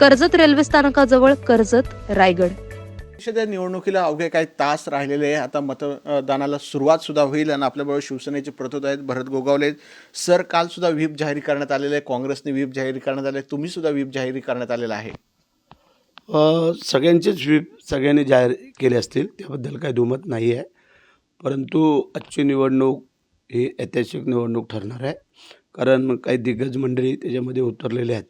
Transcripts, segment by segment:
Karjat railway स्थानकाजवळ कर्जत रायगड. परिषदेच्या निवडणुकीला अवघे काही तास राहिलेले आहे आता मतदानाला सुरुवात सुद्धा होईल आणि आपल्याबरोबर शिवसेनेचे प्रतोद आहेत भरत गोगावले सर काल सुद्धा व्हीप जाहीर करण्यात आलेलं आहे काँग्रेसने व्हीप जाहीर करण्यात आले तुम्ही सुद्धा व्हीप जाहीर करण्यात आलेला आहे. सगळ्यांचेच व्हीप सगळ्यांनी जाहीर केले असतील त्याबद्दल काही दुमत नाही आहे. परंतु आजची निवडणूक ही ऐतिहासिक निवडणूक ठरणार आहे. कारण काही दिग्गज मंडळी त्याच्यामध्ये उतरलेले आहेत.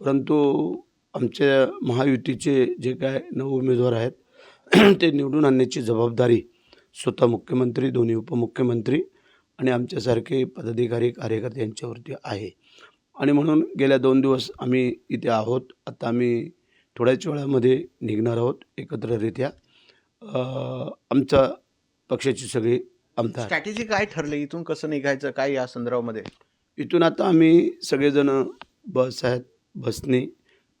परंतु आमच्या महायुतीचे जे काय नऊ उमेदवार आहेत ते निवडून आणण्याची जबाबदारी स्वतः मुख्यमंत्री दोन्ही उपमुख्यमंत्री आणि आमच्यासारखे पदाधिकारी कार्यकर्ते यांच्यावरती आहे. आणि म्हणून गेल्या दोन दिवस आम्ही इथे आहोत. आता आम्ही थोड्याच वेळामध्ये निघणार आहोत एकत्ररित्या. अ, आमच्या पक्षाची सगळी आमदार. स्ट्रॅटेजी काय ठरले? इथून कसं निघायचं? काय या संदर्भामध्ये? इथून आता आम्ही सगळेजण बस आहेत. बसने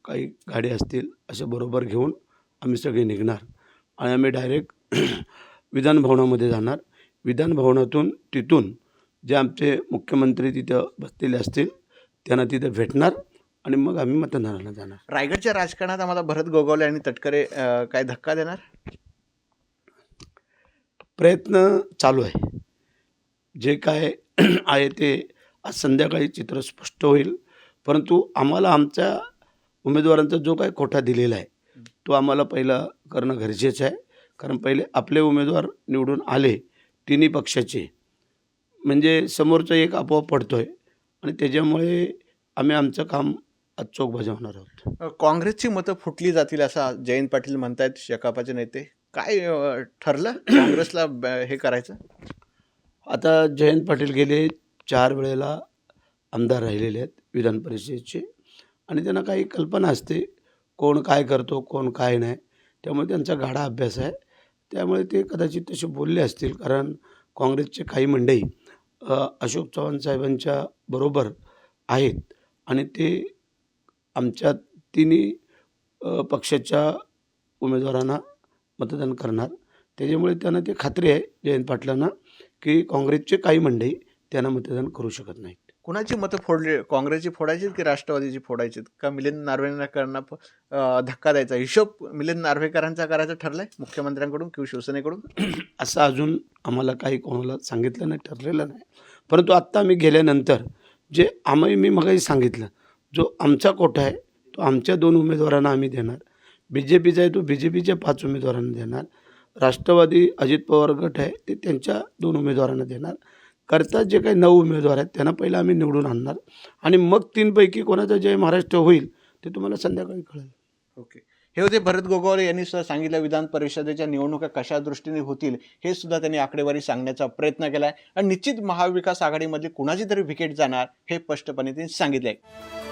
काही गाडी असतील असे बरोबर घेऊन आम्ही सगळे निघणार. आणि आम्ही डायरेक्ट विधान भवनामध्ये जाणार. विधान भवनातून तिथून जे आमचे मुख्यमंत्री तिथं बसलेले असतील त्यांना तिथं भेटणार आणि मग आम्ही मतदानाला जाणार. रायगडच्या राजकारणात आम्हाला भरत गोगावले आणि तटकरे काय धक्का देणार? प्रयत्न चालू आहे. जे काय आहे ते आज संध्याकाळी चित्र स्पष्ट होईल. परंतु आम्हाला आमच्या उमेदवारांचा जो काय कोठा दिलेला आहे तो आम्हाला पहिला करणं गरजेचं आहे. कारण पहिले आपले उमेदवार निवडून आले तिन्ही पक्षाचे. म्हणजे समोरचा एक आपोआप पडतो आहे आणि त्याच्यामुळे आम्ही आमचं काम आज चोख बजावणार आहोत. काँग्रेसची मतं फुटली जातील असं जयंत पाटील म्हणतायत शकापाचे नेते. काय ठरलं काँग्रेसला ब- हे करायचं? आता जयंत पाटील गेले चार वेळेला आमदार राहिलेले आहेत. विधान परिषदेचे आणि त्यांना काही कल्पना असते कोण काय करतो कोण काय नाही. त्यामुळे त्यांचा गाढा अभ्यास आहे. त्यामुळे ते कदाचित तसे बोलले असतील कारण काँग्रेसचे काही मंडई अशोक चव्हाण साहेबांच्या बरोबर आहेत. आणि ते आमच्या तिन्ही पक्षाच्या उमेदवारांना मतदान करणार. त्याच्यामुळे त्यांना ते खात्री आहे जयंत पाटलांना की काँग्रेसचे काही मंडई त्यांना मतदान करू शकत नाहीत. कुणाची मतं फोडली? काँग्रेसची फोडायची की राष्ट्रवादीची फोडायची का मिलिंद नार्वेकरांना धक्का द्यायचा? हिशोब मिलिंद नार्वेकरांचा करायचा ठरलाय? मुख्यमंत्र्यांकडून किंवा शिवसेनेकडून? असं अजून आम्हाला काही कोणाला सांगितलं नाही ठरलेलं नाही. परंतु आत्ता मी गेल्यानंतर जे आम्ही मी मगाही सांगितलं जो आमचा कोटा आहे तो आमच्या दोन उमेदवारांना आम्ही देणार. बी जे पीचा आहे तो बी जे पीच्या पाच उमेदवारांना देणार. राष्ट्रवादी अजित पवार गट आहे ते त्यांच्या दोन उमेदवारांना देणार. करता जे काही नऊ उमेदवार आहेत त्यांना पहिलं आम्ही निवडून आणणार. आणि मग तीनपैकी कोणाचा जय महाराष्ट्र होईल ते तुम्हाला संध्याकाळी कळेल. ओके. हे होते भरत गोगावले यांनी सुद्धा सांगितलं विधान परिषदेच्या निवडणुका कशा दृष्टीने होतील हे सुद्धा त्यांनी आकडेवारी सांगण्याचा प्रयत्न केला आहे आणि निश्चित महाविकास आघाडीमध्ये कुणाची तरी विकेट जाणार हे स्पष्टपणे त्यांनी सांगितलं आहे